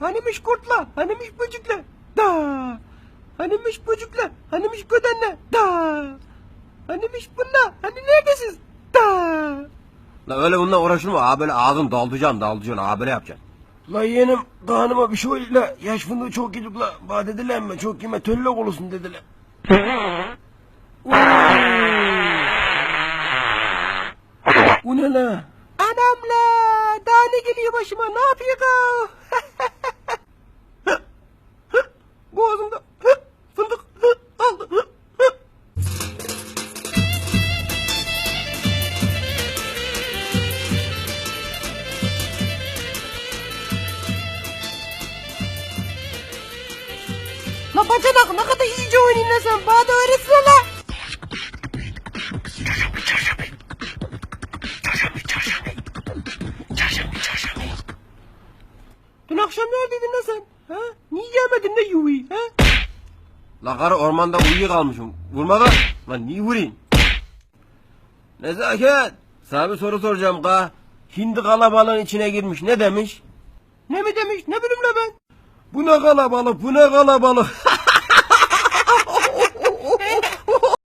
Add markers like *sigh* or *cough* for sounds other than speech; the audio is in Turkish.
Hanimiş kurtla, hanimiş böcükle. Da. Hanimiş böcükle, hanimiş gödenle. Da. Hanimiş bunla, hani neredesiniz? Da. La öyle bununla uğraşılma. Abi böyle ağzını daldıracaksın daldıracaksın. Abi böyle yapacaksın. La yeğenim kanıma bir şey oldu la. Yaş fındığı çok yedik la. Bana dediler mi? Çok yeme töllek olursun dediler. Bu ne la? Anam la. Daha ne geliyor başıma? Ne yapıyor *laughs* La bacanak ne kadar iyice oynayın lan sen. Bana da öğretsene la. Dün akşam neredeydin lan sen? Ha? Niye gelmedin de yuvi? Ha? La karı ormanda uyuyakalmışım. Vurma da. Lan niye vurayım? Nezaket. Sana bir soru soracağım ka. Hindi kalabalığın içine girmiş. Ne demiş? Ne mi demiş? Ne bileyim la ben? Bu ne kalabalık, bu ne kalabalık. *laughs*